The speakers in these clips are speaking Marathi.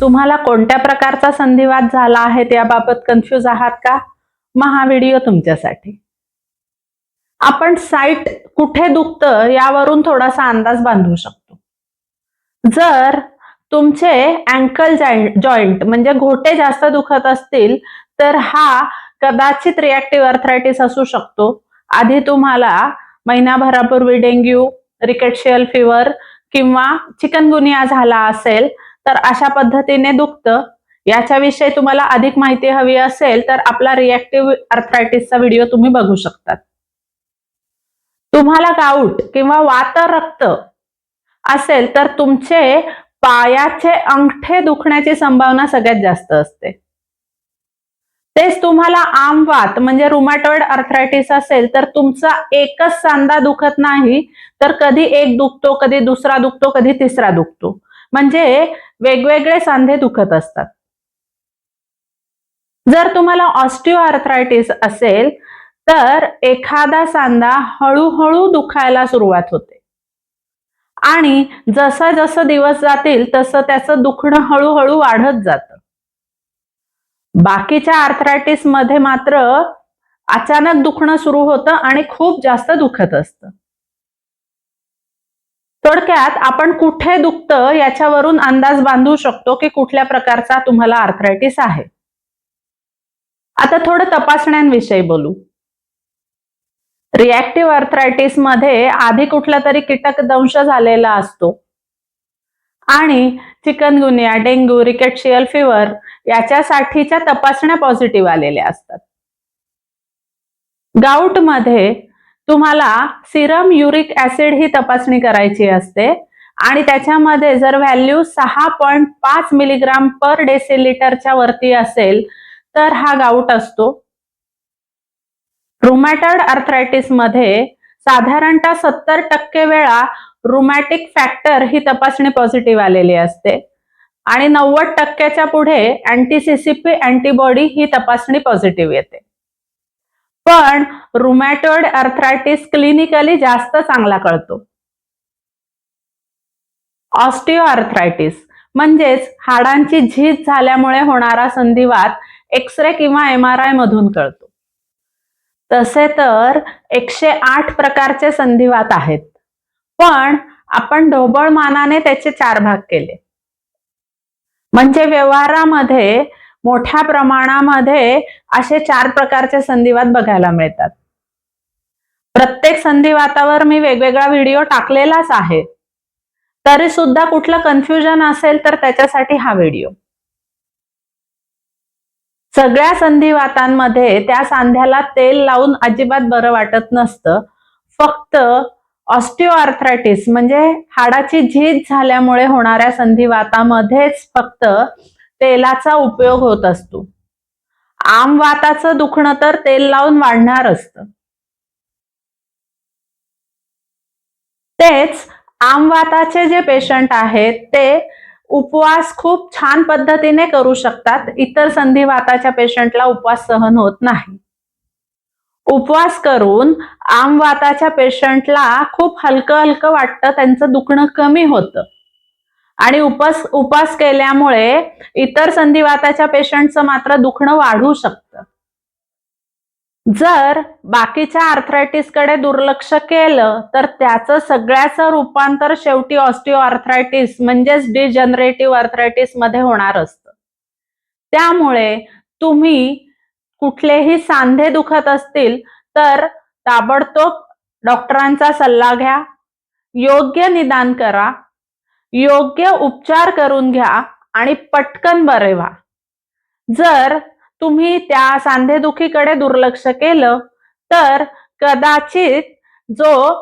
तुम्हाला कोणत्या प्रकारचा संधिवात झाला आहे त्याबाबत कन्फ्यूज आहात का? मग हा व्हिडिओ तुमच्यासाठी. आपण साईट कुठे दुखतं यावरून थोडासा अंदाज बांधू शकतो. जर तुमचे अँकल जॉईंट म्हणजे घोटे जास्त दुखत असतील तर हा कदाचित रिॲक्टिव्ह अर्थरायटिस असू शकतो. आधी तुम्हाला महिनाभरापूर्वी डेंग्यू रिकेटशियल फिवर किंवा चिकनगुनिया झाला असेल तर अशा पद्धतीने दुखतं. याच्याविषयी तुम्हाला अधिक माहिती हवी असेल तर आपला रिॲक्टिव्ह अर्थरायटिसचा व्हिडिओ तुम्ही बघू शकतात. तुम्हाला गाऊट किंवा वात रक्त असेल तर तुमचे पायाचे अंगठे दुखण्याची संभावना सगळ्यात जास्त असते. तेच तुम्हाला आमवात म्हणजे रुमॅटॉइड अर्थरायटिस असेल तर तुमचा एकच सांधा दुखत नाही तर कधी एक दुखतो कधी दुसरा दुखतो कधी तिसरा दुखतो. म्हणजे वेगवेगळे सांधे दुखत असतात. जर तुम्हाला ऑस्टिओआर्थरायटिस असेल तर एखादा सांधा हळूहळू दुखायला सुरुवात होते. आणि जसं जसं दिवस जातील तसं त्याचं दुखणं हळूहळू वाढत जातं. बाकीच्या आर्थरायटिसमध्ये मात्र अचानक दुखणं सुरू होतं आणि खूप जास्त दुखत असतं. थोडक्यात आपण कुठे दुखतं याच्यावरून अंदाज बांधू शकतो की कुठल्या प्रकारचा तुम्हाला आर्थरायटिस आहे. आता थोडं तपासण्यांविषयी बोलू. रिॲक्टिव्ह आर्थरायटिसमध्ये आधी कुठला तरी कीटक दंश झालेला असतो. आणि चिकनगुनिया डेंग्यू रिकेटशियल फिवर याच्यासाठीच्या तपासण्या पॉझिटिव्ह आलेल्या असतात. गाऊटमध्ये तुम्हाला सिरम युरिक ऍसिड ही तपासणी करायची असते. आणि त्याच्यामध्ये जर व्हॅल्यू सहा पॉईंट पाच मिलीग्राम पर डेसिलिटरच्या वरती असेल तर हा गाऊट असतो. रुमॅटॉइड अर्थरायटिसमध्ये साधारणतः सत्तर टक्के वेळा रुमॅटिक फॅक्टर ही तपासणी पॉझिटिव्ह आलेली असते. आणि नव्वद टक्क्याच्या पुढे अँटीसीसीपी अँटीबॉडी ही तपासणी पॉझिटिव्ह येते. पण रुमॅटॉइड अर्थरायटिस क्लिनिकली जास्त चांगला कळतो. ऑस्टिओ अर्थरायटिस म्हणजेच हाडांची झीज झाल्यामुळे होणारा संधिवात एक्सरे किंवा एम आर आय मधून कळतो. तसे तर एकशे आठ प्रकारचे संधिवात आहेत. पण आपण ढोबळ मानाने त्याचे चार भाग केले. म्हणजे व्यवहारामध्ये मोठ्या प्रमाणामध्ये असे चार प्रकारचे संधिवात बघायला मिळतात. प्रत्येक संधिवातावर मी वेगवेगळा व्हिडिओ टाकलेलाच आहे. तरी सुद्धा कुठलं कन्फ्युजन असेल तर त्याच्यासाठी हा व्हिडिओ. सगळ्या संधिवातांमध्ये त्या सांध्याला तेल लावून अजिबात बरं वाटत नसतं. फक्त ऑस्टिओआर्थ्रायटिस म्हणजे हाडाची झीज झाल्यामुळे होणाऱ्या संधिवातामध्येच फक्त तेलाचा उपयोग होत असतो. आमवाताचं दुखणं तर तेल लावून वाढणार असतं. तेच आमवाताचे जे पेशंट आहेत ते उपवास खूप छान पद्धतीने करू शकतात. इतर संधिवाताच्या पेशंटला उपवास सहन होत नाही. उपवास करून आमवाताच्या पेशंटला खूप हलकं हलकं वाटतं त्यांचं दुखणं कमी होतं. आणि उपास उपास केल्यामुळे इतर संधिवाताच्या पेशंटचं मात्र दुखणं वाढू शकतं. जर बाकीच्या आर्थरायटिसकडे दुर्लक्ष केलं तर त्याचं सगळ्याचं रूपांतर शेवटी ऑस्टिओ आर्थरायटिस म्हणजेच डिजनरेटिव्ह आर्थरायटिसमध्ये होणार असतं. त्यामुळे तुम्ही कुठलेही सांधे दुखत असतील तर ताबडतोब डॉक्टरांचा सल्ला घ्या योग्य निदान करा योग्य उपचार करून घ्या आणि पटकन बरे व्हा. जर तुम्ही त्या सांधेदुखीकडे दुर्लक्ष केलं तर कदाचित जो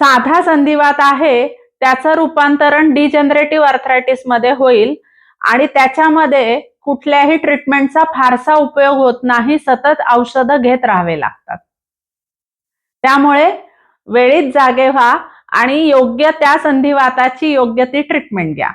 साधा संधिवात आहे त्याचं रूपांतरण डिजनरेटिव्ह अर्थरायटिसमध्ये होईल आणि त्याच्यामध्ये कुठल्याही ट्रीटमेंटचा फारसा उपयोग होत नाही सतत औषधं घेत राहावे लागतात. त्यामुळे वेळीच जागे व्हा आणि योग्य त्या संधिवाताची योग्य ती ट्रीटमेंट घ्या.